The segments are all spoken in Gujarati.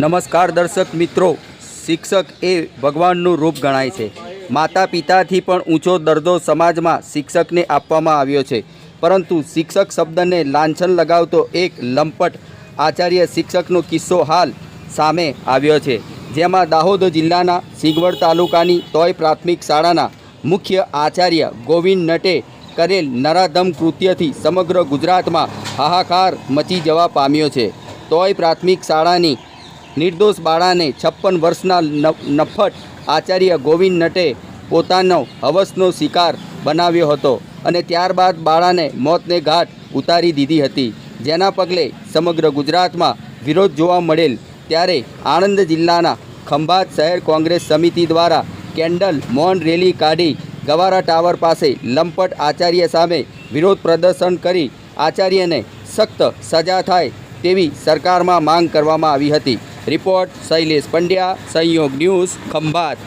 નમસ્કાર દર્શક મિત્રો. શિક્ષક એ ભગવાનનું રૂપ ગણાય છે. માતા પિતાથી પણ ઊંચો દરજ્જો સમાજમાં શિક્ષકને આપવામાં આવ્યો છે. પરંતુ શિક્ષક શબ્દને લાંછન લગાવતો એક લંપટ આચાર્ય શિક્ષકનો કિસ્સો હાલ સામે આવ્યો છે. જેમાં દાહોદ જિલ્લાના સિંગવડ તાલુકાની તોય પ્રાથમિક શાળાના મુખ્ય આચાર્ય ગોવિંદ નટે કરેલ નરાધમ કૃત્યથી સમગ્ર ગુજરાતમાં હાહાકાર મચી જવા પામ્યો છે. તોય પ્રાથમિક શાળાની નિર્દોષ બાળાને છપ્પન વર્ષના નફટ આચાર્ય ગોવિંદ નટે પોતાનો હવસનો શિકાર બનાવ્યો હતો અને ત્યારબાદ બાળાને મોતને ઘાટ ઉતારી દીધી હતી. જેના પગલે સમગ્ર ગુજરાતમાં વિરોધ જોવા મળેલ ત્યારે આણંદ જિલ્લાના ખંભાત શહેર કોંગ્રેસ સમિતિ દ્વારા કેન્ડલ મૌન રેલી કાઢી ગવારા ટાવર પાસે લંપટ આચાર્ય સામે વિરોધ પ્રદર્શન કરી આચાર્યને સખ્ત સજા થાય તેવી સરકારમાં માંગ કરવામાં આવી હતી. રિપોર્ટ શૈલેષ પંડ્યા સંયોગ ન્યૂઝ ખંભાત.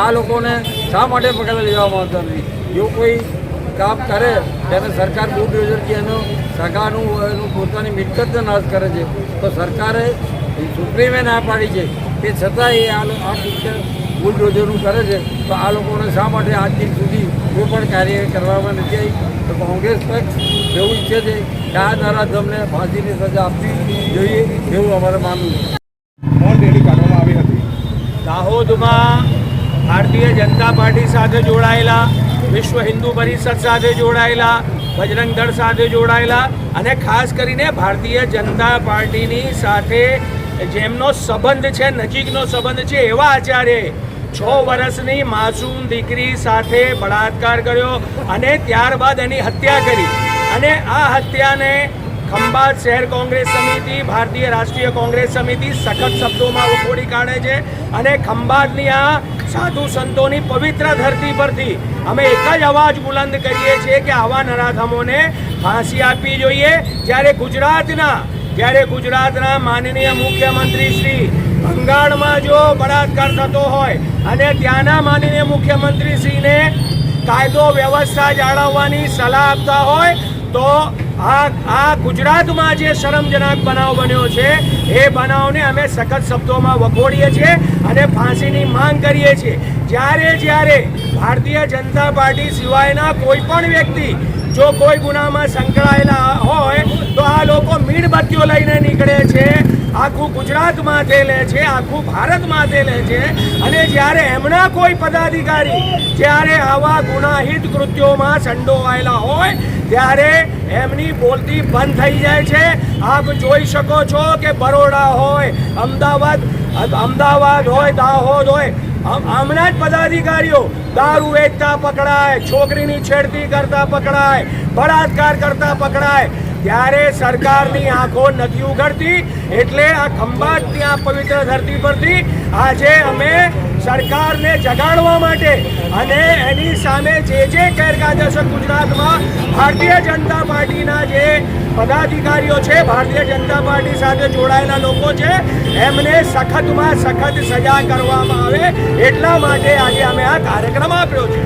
આ લોકોને શા માટે પકડી લેવામાં આવતા નથી? જો કોઈ કામ કરે તેને સરકાર બુલડોઝરથી એનું સગાનું એનું પોતાની મિલકતનો નાશ કરે છે તો સરકારે સુપ્રીમે ના પાડી છે તે છતાં એ આ આ પિક્ચર બુલડોઝરનું કરે છે તો આ લોકોને શા માટે આજ દિન સુધી કોઈ પણ કાર્ય કરવામાં નથી આવી? તો કોંગ્રેસ પક્ષ એવું ઈચ્છે છે કે આ નરાધમને ફાંસીની સજા આપવી જોઈએ એવું અમારે માનવું છે. મૌન રેલી કાઢવામાં આવી હતી. દાહોદમાં ભારતીય જનતા પાર્ટી સાથે જોડાયેલા, વિશ્વ હિન્દુ પરિષદ સાથે જોડાયેલા, બજરંગ દળ સાથે જોડાયેલા અને ખાસ કરીને ભારતીય જનતા પાર્ટીની સાથે જેમનો સંબંધ છે, નજીકનો સંબંધ છે, એવા આચાર્ય છ વર્ષની માસૂમ દીકરી સાથે બળાત્કાર કર્યો અને ત્યારબાદ એની હત્યા કરી. અને આ હત્યાને ખંભાત શહેર કોંગ્રેસ સમિતિ, ભારતીય રાષ્ટ્રીય કોંગ્રેસ સમિતિ સખત શબ્દોમાં વખોડી કાઢે છે અને ખંભાતની આ સાધુ સંતોની પવિત્ર ધરતી પરથી અમે એક જ અવાજ બુલંદ કરીએ છીએ કે આવા નરાધમોને ફાંસી આપવી જોઈએ. જ્યારે ગુજરાતના જ્યારે ગુજરાતના માનનીય મુખ્યમંત્રી શ્રી બંગાળમાં જો બળાત્કાર થતો હોય અને ત્યાંના માનનીય મુખ્યમંત્રી શ્રીને કાયદો વ્યવસ્થા જાળવવાની સલાહ આપતા હોય, તો આ આ ગુજરાતમાં જે શરમજનક બનાવ બન્યો છે, એ બનાવને અમે સખત શબ્દોમાં વખોડીએ છીએ અને ફાંસીની માંગ કરીએ છીએ. જ્યારે જ્યારે ભારતીય જનતા પાર્ટી સિવાયના કોઈ પણ વ્યક્તિ જો કોઈ ગુનામાં સંકળાયેલા હોય, તો આ લોકો મીણબત્તીઓ લઈને નીકળે છે. આખું ગુજરાતમાં તે લે છે, આખું ભારતમાં તે લે છે. અને જ્યારે એમના કોઈ પદાધિકારી જ્યારે આવા ગુનાહિત કૃત્યોમાં સંડોવાયેલા હોય, ત્યારે એમની બોલતી બંધ થઈ જાય છે. આપ જોઈ શકો છો કે બરોડા હોય, અમદાવાદ અમદાવાદ હોય, દાહોદ હોય આમના જ પદાધિકારીઓ દારૂ વેચતા પકડાય, છોકરીની છેડતી કરતા પકડાય, બળાત્કાર કરતા પકડાય. ત્યારે સરકારની આંખો નથી ઉઘડતી, એટલે આ ખંભાત ત્યાં પવિત્ર ધરતી પરથી આજે અમે સરકારને જગાડવા માટે અને એની સામે જે જે ગેરકાયદેસર ગુજરાતમાં ભારતીય જનતા પાર્ટીના જે પદાધિકારીઓ છે, ભારતીય જનતા પાર્ટી સાથે જોડાયેલા લોકો છે, એમને સખતમાં સખત સજા કરવામાં આવે એટલા માટે આજે અમે આ કાર્યક્રમ આપ્યો છે.